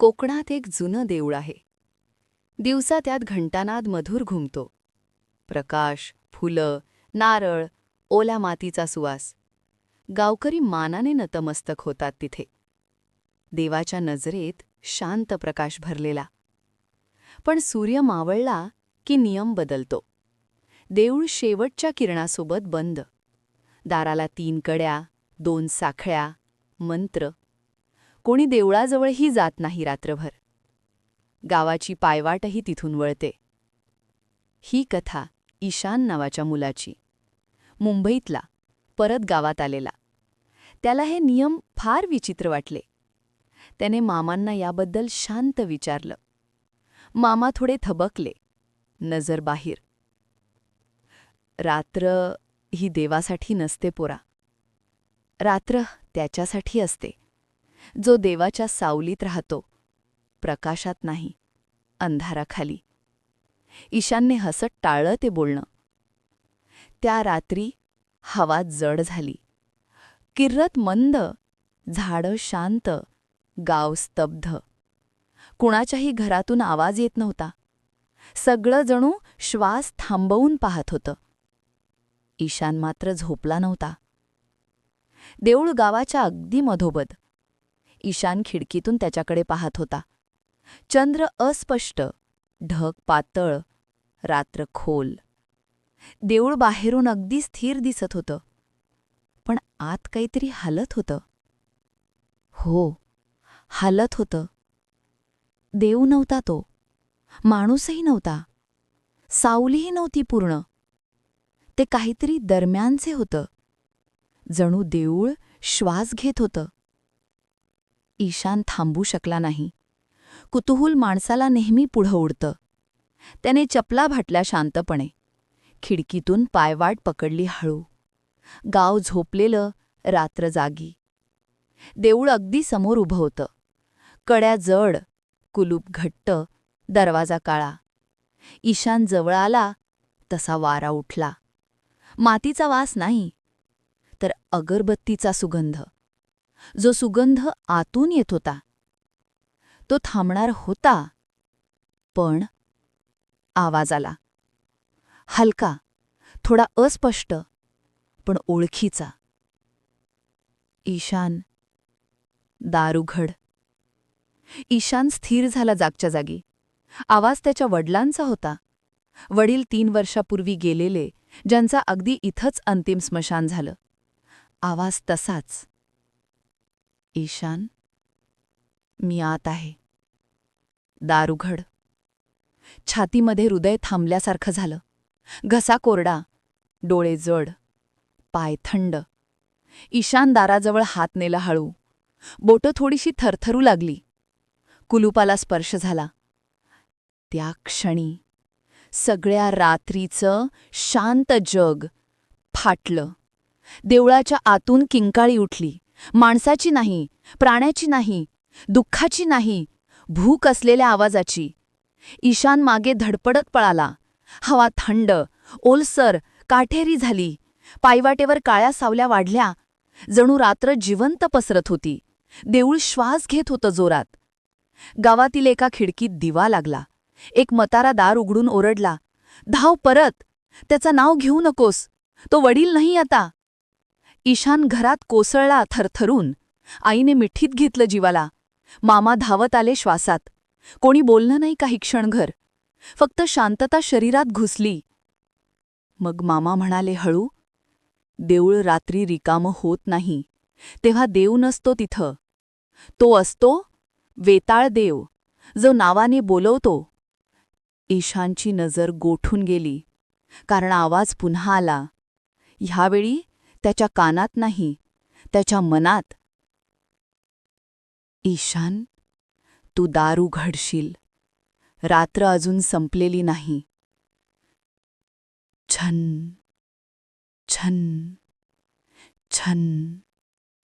कोकणात एक जुनं देऊळ आहे. दिवसा त्यात घंटानाद मधुर घुमतो. प्रकाश फुलं नारळ ओल्या मातीचा सुवास. गावकरी मानाने नतमस्तक होतात तिथे. देवाच्या नजरेत शांत प्रकाश भरलेला. पण सूर्य मावळला की नियम बदलतो. देऊळ शेवटच्या किरणासोबत बंद. दाराला तीन कड्या दोन साखळ्या मंत्र. कोणी देवळाजवळही जात नाही रात्रभर. गावाची पायवाटही तिथून वळते. ही कथा ईशान नावाच्या मुलाची. मुंबईतला परत गावात आलेला. त्याला हे नियम फार विचित्र वाटले. त्याने मामांना याबद्दल शांत विचारलं. मामा थोडे थबकले. नजर बाहेर. रात्र ही देवासाठी नसते पोरा. रात्र त्याच्यासाठी असते. जो देवाच्या सावलीत राहतो प्रकाशात नाही अंधाराखाली. ईशानने हसत टाळलं ते बोलणं. त्या रात्री हवा जड झाली. किर्रत मंद झाडं शांत गाव स्तब्ध. कुणाच्याही घरातून आवाज येत नव्हता. सगळं जणू श्वास थांबवून पाहत होतं. ईशान मात्र झोपला नव्हता. देऊळ गावाच्या अगदी मधोबद ईशान खिडकीतून त्याच्याकडे पाहत होता. चंद्र अस्पष्ट ढग पातळ रात्र खोल. देऊळ बाहेरून अगदी स्थिर दिसत होतं. पण आत काहीतरी हालत होतं. हो हालत होतं. देऊ नव्हता तो. माणूसही नव्हता. सावलीही नव्हती पूर्ण. ते काहीतरी दरम्यानचे होतं. जणू देऊळ श्वास घेत होतं. ईशान थांबू शकला नाही. कुतूहल माणसाला नेहमी पुढं उडतं त्याने चपला भाटल्या शांतपणे. खिडकीतून पायवाट पकडली हळू. गाव झोपलेलं रात्र जागी. देऊळ अगदी समोर उभं होतं. कड्या जड कुलूप घट्ट दरवाजा काळा. ईशान जवळ आला तसा वारा उठला. मातीचा वास नाही तर अगरबत्तीचा सुगंध. जो सुगंध आतून येत होता. तो थांबणार होता. पण आवाज आला. हलका थोडा अस्पष्ट पण ओळखीचा. ईशान दारुघड. ईशान स्थिर झाला जागच्या जागी. आवाज त्याच्या वडिलांचा होता. वडील तीन वर्षापूर्वी गेलेले ज्यांचा अगदी इथंच अंतिम स्मशान झालं. आवाज तसाच. ईशान मी आत आहे. दारुघड. छातीमध्ये हृदय थांबल्यासारखं झालं. घसा कोरडा डोळे जड पाय थंड. ईशान दाराजवळ हात नेला हळू. बोटं थोडीशी थरथरू लागली. कुलुपाला स्पर्श झाला. त्या क्षणी सगळ्या रात्रीचं शांत जग फाटलं. देवळाच्या आतून किंकाळी उठली. माणसाची नाही प्राण्याची नाही दुःखाची नाही भूक असलेल्या आवाजाची. ईशान मागे धडपडत पळाला. हवा थंड ओलसर काठेरी झाली. पायवाटेवर काळ्या सावल्या वाढल्या. जणू रात्र जिवंत पसरत होती. देऊळ श्वास घेत होतं जोरात. गावातील एका खिडकीत दिवा लागला. एक मतारा दार उघडून ओरडला. धाव परत. त्याचं नाव घेऊ नकोस. तो वडील नाही आता. ईशान घरात कोसळला थरथरून. आईने मिठीत घेतलं जीवाला. मामा धावत आले श्वासात. कोणी बोलणं नाही काही क्षणघर फक्त शांतता शरीरात घुसली. मग मामा म्हणाले हळू. देऊळ रात्री रिकामं होत नाही. तेव्हा देव नसतो तिथं. तो असतो वेताळ देव. जो नावाने बोलवतो. ईशानची नजर गोठून गेली. कारण आवाज पुन्हा आला. ह्यावेळी त्याच्या कानात नाही त्याच्या मनात. ईशान तू दारू घडशील. रात्र अजून संपलेली नाही. छन छन छन.